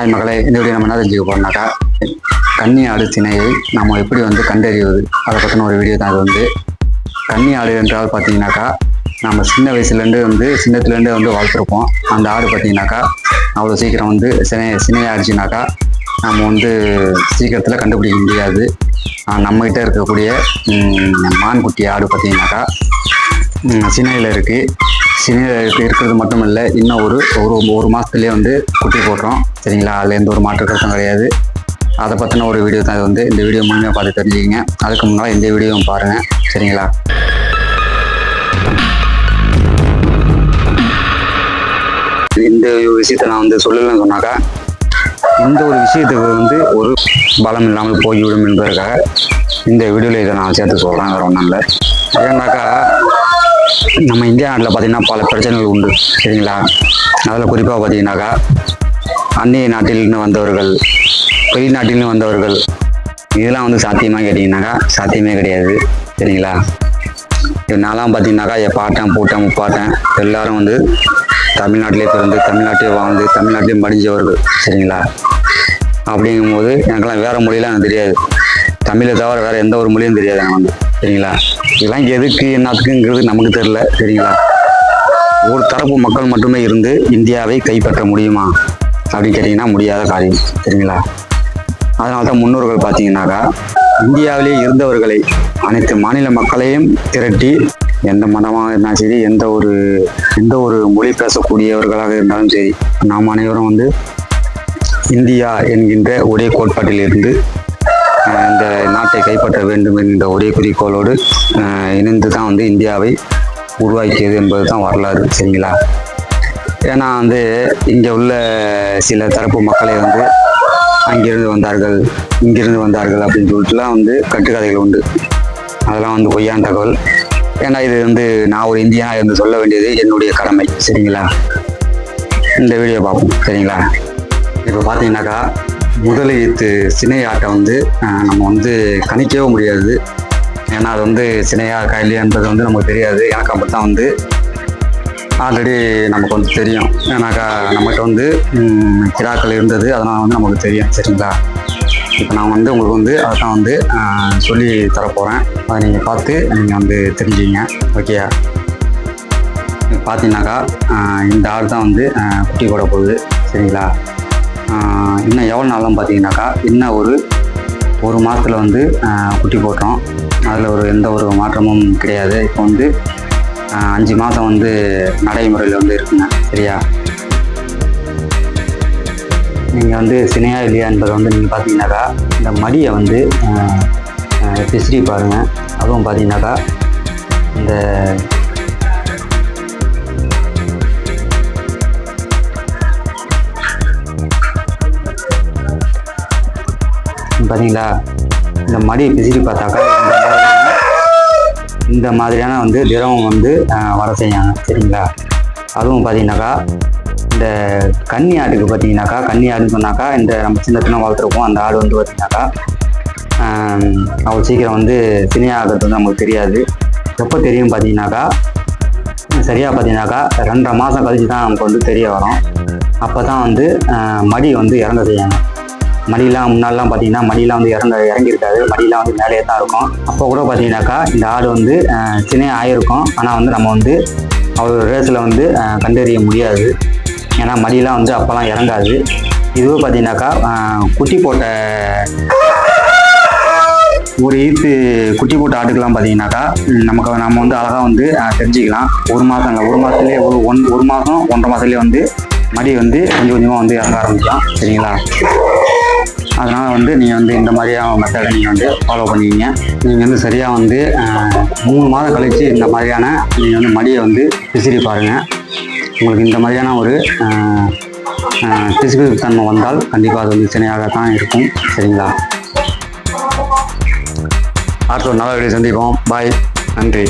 தெரிஞ்சுக்க போகிறோம்னாக்கா கன்னி ஆடு சினையை நம்ம எப்படி வந்து கண்டறிவது? அதை பற்றின ஒரு வீடியோ தான் அது வந்து. கன்னி ஆடு என்றால் பார்த்தீங்கன்னாக்கா நம்ம சின்ன வயசுலேருந்து வந்து சின்னத்துலேருந்து வந்து வளர்த்துருப்போம். அந்த ஆடு பார்த்தீங்கன்னாக்கா அவ்வளோ சீக்கிரம் வந்து சினை சினையாடுச்சுனாக்கா நம்ம வந்து சீக்கிரத்தில் கண்டுபிடிக்க முடியாது. நம்மகிட்ட இருக்கக்கூடிய மான்குட்டி ஆடு பார்த்தீங்கன்னாக்கா சினையில் இருக்குது சீனியர் இருக்கிறது மட்டும் இல்லை இன்னும் ஒரு ஒரு ஒரு மாதத்துலேயே வந்து குட்டி போடுறோம். சரிங்களா? அதில் எந்த ஒரு மாற்று கருத்தும் கிடையாது. அதை பற்றின ஒரு வீடியோ தான் இது வந்து. இந்த வீடியோ முழுமையாக பார்த்து தெரிஞ்சுக்கிங்க. அதுக்கு முன்னால் இந்த வீடியோவும் பாருங்கள் சரிங்களா? இந்த விஷயத்த நான் வந்து சொல்லலைன்னு சொன்னாக்கா இந்த ஒரு விஷயத்துக்கு வந்து ஒரு பலம் இல்லாமல் போய்விடும் என்பதற்காக இந்த வீடியோவில் இதை நான் சேர்த்து சொல்கிறேன் வேறு ஒன்றும் இல்லை. ஏன்னாக்கா நம்ம இந்தியா நாட்டில் பார்த்திங்கன்னா பல பிரச்சனைகள் உண்டு சரிங்களா? அதில் குறிப்பாக பார்த்தீங்கன்னாக்கா அந்நிய நாட்டிலிருந்து வந்தவர்கள் வெளிநாட்டிலிருந்து வந்தவர்கள் இதெல்லாம் வந்து சாத்தியமாக கேட்டிங்கனாக்கா சாத்தியமே கிடையாது சரிங்களா? இது நான்லாம் பார்த்தீங்கன்னாக்கா என் பாட்டன் பூட்டன் முப்பாட்டன் எல்லாரும் வந்து தமிழ்நாட்டிலே பிறந்து தமிழ்நாட்டிலே வாழ்ந்து தமிழ்நாட்டிலே மடிஞ்சவர்கள் சரிங்களா? அப்படிங்கும்போது எனக்கெல்லாம் வேறு மொழியெலாம் எனக்கு தெரியாது. தமிழை தவிர வேறு எந்த ஒரு மொழியும் தெரியாது நமக்கு சரிங்களா? இதெல்லாம் எதுக்கு என்னத்துக்குங்கிறது நமக்கு தெரில சரிங்களா? ஒரு தரப்பு மக்கள் மட்டுமே இருந்து இந்தியாவை கைப்பற்ற முடியுமா? அப்படின்னு கேட்டிங்கன்னா முடியாத காரியம். சரிங்களா? அதனால தான் முன்னோர்கள் பார்த்தீங்கன்னாக்கா இந்தியாவிலே இருந்தவர்களை அனைத்து மாநில மக்களையும் திரட்டி எந்த மதமாக இருந்தாலும் சரி எந்த ஒரு எந்த ஒரு மொழி பேசக்கூடியவர்களாக இருந்தாலும் சரி நாம் அனைவரும் வந்து இந்தியா என்கின்ற ஒரே கோட்பாட்டில் இருந்து இந்த நாட்டை கைப்பற்ற வேண்டும் என்கின்ற ஒரே குறிக்கோளோடு இணைந்து தான் வந்து இந்தியாவை உருவாக்கியது என்பது தான் வரலாறு சரிங்களா? ஏன்னா வந்து இங்கே உள்ள சில தரப்பு மக்களை வந்து அங்கிருந்து வந்தார்கள் இங்கிருந்து வந்தார்கள் அப்படின்னு சொல்லிட்டுலாம் வந்து கட்டுக்கதைகள் உண்டு. அதெல்லாம் வந்து பொய்யான தகவல். ஏன்னா இது வந்து நான் ஒரு இந்தியனாக இருந்து சொல்ல வேண்டியது என்னுடைய கடமை சரிங்களா? இந்த வீடியோ பார்ப்போம் சரிங்களா? இப்போ பார்த்தீங்கன்னாக்கா முதல் சினையாட்டை வந்து நம்ம வந்து கணிக்கவே முடியாது. ஏன்னா அது வந்து சினையா இருக்கா வந்து நமக்கு தெரியாது. எனக்கு அப்போ தான் வந்து ஆல்ரெடி நமக்கு வந்து தெரியும். ஏன்னாக்கா நம்மகிட்ட வந்து கிராக்கள் இருந்தது. அதனால் வந்து நமக்கு தெரியும் சரிங்களா? இப்போ நான் வந்து உங்களுக்கு வந்து அதை தான் வந்து சொல்லி தரப்போகிறேன் அதை நீங்கள் பார்த்து நீங்கள் வந்து தெரிஞ்சுங்க. ஓகேயா பார்த்தீங்கன்னாக்கா இந்த ஆள் தான் வந்து குட்டி போட போகுது. சரிங்களா? இன்னும் எவ்வளோ நாளும் பார்த்தீங்கன்னாக்கா இன்னும் ஒரு ஒரு மாதத்தில் வந்து குட்டி போட்டோம். அதில் ஒரு எந்த ஒரு மாற்றமும் கிடையாது. இப்போ வந்து அஞ்சு மாதம் வந்து நடைமுறையில் வந்து இருக்குங்க சரியா? நீங்கள் வந்து சினையா இல்லையா என்பதை வந்து நீங்கள் பார்த்தீங்கன்னாக்கா இந்த மடியை வந்து பிசிறி பாருங்கள் அதுவும் பார்த்தீங்கன்னாக்கா இந்த பார்த்தீங்களா இந்த மடி பிசிறி பார்த்தாக்கா இந்த மாதிரியான வந்து திரவம் வந்து வர செய்யாங்க சரிங்களா? அதுவும் பார்த்தீங்கன்னாக்கா இந்த கன்னி ஆட்டுக்கு பார்த்தீங்கன்னாக்கா கன்னி ஆடுன்னு சொன்னாக்கா இந்த நம்ம சின்ன சின்ன வளர்த்துருக்கோம். அந்த ஆடு வந்து பார்த்தீங்கன்னாக்கா அவ்வளோ சீக்கிரம் வந்து சினையாகிறது வந்து நமக்கு தெரியாது. எப்போ தெரியும் பார்த்தீங்கன்னாக்கா சரியாக பார்த்தீங்கன்னாக்கா ரெண்டரை மாதம் கழிச்சு தான் நமக்கு வந்து தெரிய வரும். அப்போ தான் வந்து மடி வந்து இறங்க செய்யாங்க மடியெலாம் முன்னாடிலாம் பார்த்தீங்கன்னா மடியெலாம் வந்து இறங்க இறங்கியிருக்காது மடியெலாம் வந்து மேலே தான் இருக்கும். அப்போ கூட பார்த்தீங்கன்னாக்கா இந்த ஆடு வந்து சின்ன ஆயிருக்கும். ஆனால் வந்து நம்ம வந்து அவரோட ரேஸில் வந்து கண்டறிய முடியாது. ஏன்னா மடியெலாம் வந்து அப்போல்லாம் இறங்காது. இதுவே பார்த்தீங்கன்னாக்கா குட்டி போட்ட ஒரு ஈத்து குட்டி போட்ட ஆட்டுக்கெல்லாம் பார்த்தீங்கன்னாக்கா நமக்கு நம்ம வந்து அழகாக வந்து தெரிஞ்சுக்கலாம். ஒரு மாதங்க ஒரு மாதத்துலேயே ஒரு ஒன் ஒரு மாதம் ஒன்றரை மாதத்துலேயே வந்து மடி வந்து கொஞ்சம் கொஞ்சமாக வந்து இறங்க ஆரம்பிக்கலாம். சரிங்களா? அதனால் வந்து நீங்கள் வந்து இந்த மாதிரியான மெத்தடை நீங்கள் வந்து ஃபாலோ பண்ணிக்கிங்க. நீங்கள் வந்து சரியாக வந்து மூணு மாதம் கழித்து இந்த மாதிரியான நீங்கள் வந்து மடியை வந்து விசிறி பாருங்கள் உங்களுக்கு இந்த மாதிரியான ஒரு பிசுபிசு தன்மை வந்தால் கண்டிப்பாக அது வந்து சினையாக தான் இருக்கும். சரிங்களா? அடுத்த ஒரு நல்ல வீடியோ சந்திப்போம். பாய் நன்றி.